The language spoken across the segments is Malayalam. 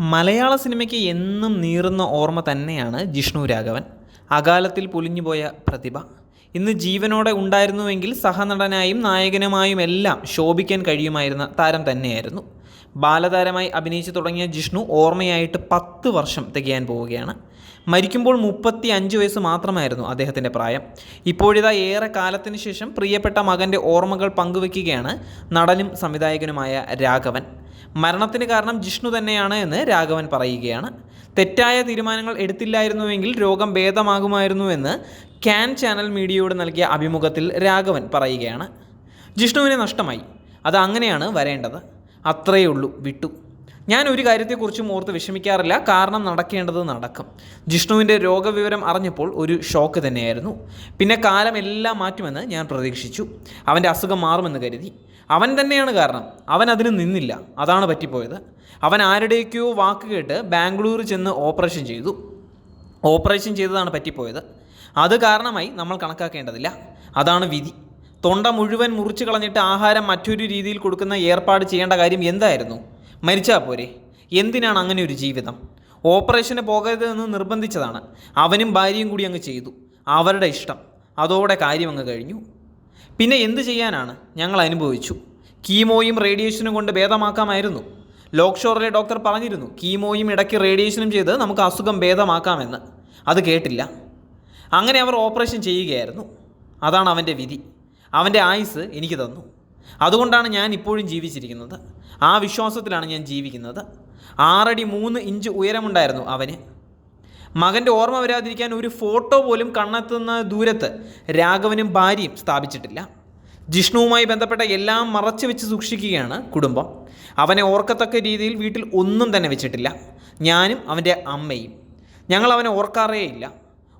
മലയാള സിനിമയ്ക്ക് എന്നും നീറുന്ന ഓർമ്മ തന്നെയാണ് ജിഷ്ണു രാഘവൻ. അകാലത്തിൽ പൊലിഞ്ഞുപോയ പ്രതിഭ. ഇന്ന് ജീവനോടെ ഉണ്ടായിരുന്നുവെങ്കിൽ സഹനടനായും നായകനുമായും എല്ലാം ശോഭിക്കാൻ കഴിയുമായിരുന്ന താരം തന്നെയായിരുന്നു. ബാലതാരമായി അഭിനയിച്ചു തുടങ്ങിയ ജിഷ്ണു ഓർമ്മയായിട്ട് പത്ത് വർഷം തികയാൻ പോവുകയാണ്. മരിക്കുമ്പോൾ മുപ്പത്തി അഞ്ച് വയസ്സ് മാത്രമായിരുന്നു അദ്ദേഹത്തിന്റെ പ്രായം. ഇപ്പോഴിതാ ഏറെ കാലത്തിന് ശേഷം പ്രിയപ്പെട്ട മകന്റെ ഓർമ്മകൾ പങ്കുവെക്കുകയാണ് നടനും സംവിധായകനുമായ രാഘവൻ. മരണത്തിന് കാരണം ജിഷ്ണു തന്നെയാണ് എന്ന് രാഘവൻ പറയുകയാണ്. തെറ്റായ തീരുമാനങ്ങൾ എടുത്തില്ലായിരുന്നുവെങ്കിൽ രോഗം ഭേദമാകുമായിരുന്നുവെന്ന് ക്യാൻ ചാനൽ മീഡിയയോട് നൽകിയ അഭിമുഖത്തിൽ രാഘവൻ പറയുകയാണ്. ജിഷ്ണുവിനെ നഷ്ടമായി. അത് അങ്ങനെയാണ് വരേണ്ടത്. അത്രയേ ഉള്ളൂ. വിട്ടു. ഞാൻ ഒരു കാര്യത്തെക്കുറിച്ചും ഓർത്ത് വിഷമിക്കാറില്ല. കാരണം നടക്കേണ്ടത് നടക്കും. ജിഷ്ണുവിന്റെ രോഗവിവരം അറിഞ്ഞപ്പോൾ ഒരു ഷോക്ക് തന്നെയായിരുന്നു. പിന്നെ കാലം എല്ലാം മാറ്റുമെന്ന് ഞാൻ പ്രതീക്ഷിച്ചു. അവന്റെ അസുഖം മാറുമെന്ന് കരുതി. അവൻ തന്നെയാണ് കാരണം. അവൻ അതിന് നിന്നില്ല. അതാണ് പറ്റിപ്പോയത്. അവൻ ആരുടെയൊക്കെയോ വാക്ക് കേട്ട് ബാംഗ്ലൂർ ചെന്ന് ഓപ്പറേഷൻ ചെയ്തു. ഓപ്പറേഷൻ ചെയ്തതാണ് പറ്റിപ്പോയത്. അത് കാരണമായി നമ്മൾ കണക്കാക്കേണ്ടതില്ല. അതാണ് വിധി. തൊണ്ട മുഴുവൻ മുറിച്ച് കളഞ്ഞിട്ട് ആഹാരം മറ്റൊരു രീതിയിൽ കൊടുക്കുന്ന ഏർപ്പാട് ചെയ്യേണ്ട കാര്യം എന്തായിരുന്നു? മരിച്ചാൽ പോരെ. എന്തിനാണ് അങ്ങനെ ഒരു ജീവിതം? ഓപ്പറേഷന് പോകരുതെന്ന് നിർബന്ധിച്ചതാണ്. അവനും ഭാര്യയും കൂടി അങ്ങ് ചെയ്തു. അവരുടെ ഇഷ്ടം. അതോടെ കാര്യം അങ്ങ് കഴിഞ്ഞു. പിന്നെ എന്ത് ചെയ്യാനാണ്? ഞങ്ങൾ അനുഭവിച്ചു. കീമോയും റേഡിയേഷനും കൊണ്ട് ഭേദമാക്കാമായിരുന്നു. ലോക്ക്ഷോറിലെ ഡോക്ടർ പറഞ്ഞിരുന്നു കീമോയും ഇടയ്ക്ക് റേഡിയേഷനും ചെയ്ത് നമുക്ക് അസുഖം ഭേദമാക്കാമെന്ന്. അത് കേട്ടില്ല. അങ്ങനെ അവർ ഓപ്പറേഷൻ ചെയ്യുകയായിരുന്നു. അതാണ് അവന്റെ വിധി. അവന്റെ ആയുസ് എനിക്ക് തന്നു. അതുകൊണ്ടാണ് ഞാൻ ഇപ്പോഴും ജീവിച്ചിരിക്കുന്നത്. ആ വിശ്വാസത്തിലാണ് ഞാൻ ജീവിക്കുന്നത്. ആറടി മൂന്ന് ഇഞ്ച് ഉയരമുണ്ടായിരുന്നു അവന്. മകന്റെ ഓർമ്മ വരാതിരിക്കാൻ ഒരു ഫോട്ടോ പോലും കണ്ണെത്തുന്ന ദൂരത്ത് രാഘവനും ഭാര്യയും സ്ഥാപിച്ചിട്ടില്ല. ജിഷ്ണുവുമായി ബന്ധപ്പെട്ട എല്ലാം മറച്ചു വെച്ച് സൂക്ഷിക്കുകയാണ് കുടുംബം. അവനെ ഓർക്കത്തക്ക രീതിയിൽ വീട്ടിൽ ഒന്നും തന്നെ വെച്ചിട്ടില്ല. ഞാനും അവന്റെ അമ്മയും. ഞങ്ങൾ അവനെ ഓർക്കാറേ ഇല്ല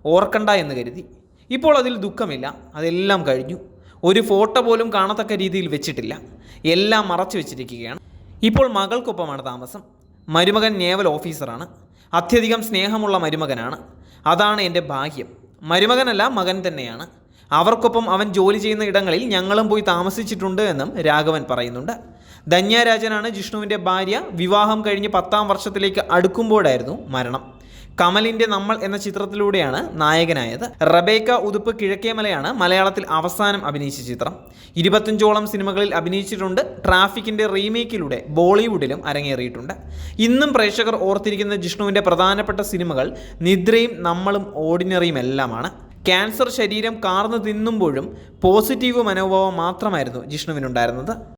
ഓർക്കണ്ട എന്ന് കരുതി. ഇപ്പോൾ അതിൽ ദുഃഖമില്ല. അതെല്ലാം കഴിഞ്ഞു. ഒരു ഫോട്ടോ പോലും കാണത്തക്ക രീതിയിൽ വെച്ചിട്ടില്ല. എല്ലാം മറച്ചു വെച്ചിരിക്കുകയാണ്. ഇപ്പോൾ മകൾക്കൊപ്പമാണ് താമസം. മരുമകൻ നേവൽ ഓഫീസറാണ്. അത്യധികം സ്നേഹമുള്ള മരുമകനാണ്. അതാണ് എന്റെ ഭാഗ്യം. മരുമകനല്ല മകൻ തന്നെയാണ്. അവർക്കൊപ്പം അവൻ ജോലി ചെയ്യുന്ന ഇടങ്ങളിൽ ഞങ്ങളും പോയി താമസിച്ചിട്ടുണ്ട് എന്നും രാഘവൻ പറയുന്നുണ്ട്. ധന്യരാജനാണ് ജിഷ്ണുവിന്റെ ഭാര്യ. വിവാഹം കഴിഞ്ഞ് പത്താം വർഷത്തിലേക്ക് അടുക്കുമ്പോഴായിരുന്നു മരണം. കമലിന്റെ നമ്മൾ എന്ന ചിത്രത്തിലൂടെയാണ് നായകനായത്. റബേക്ക ഉതുപ്പ് കിഴക്കേമലയാണ് മലയാളത്തിൽ അവസാനം അഭിനയിച്ച ചിത്രം. ഇരുപത്തഞ്ചോളം സിനിമകളിൽ അഭിനയിച്ചിട്ടുണ്ട്. ട്രാഫിക്കിന്റെ റീമേക്കിലൂടെ ബോളിവുഡിലും അരങ്ങേറിയിട്ടുണ്ട്. ഇന്നും പ്രേക്ഷകർ ഓർത്തിരിക്കുന്ന ജിഷ്ണുവിന്റെ പ്രധാനപ്പെട്ട സിനിമകൾ നിദ്രയും നമ്മളും ഓർഡിനറിയും എല്ലാമാണ് ക്യാൻസർ ശരീരം കാർന്നു തിന്നുമ്പോഴും പോസിറ്റീവ് മനോഭാവം മാത്രമായിരുന്നു ജിഷ്ണുവിനുണ്ടായിരുന്നത്.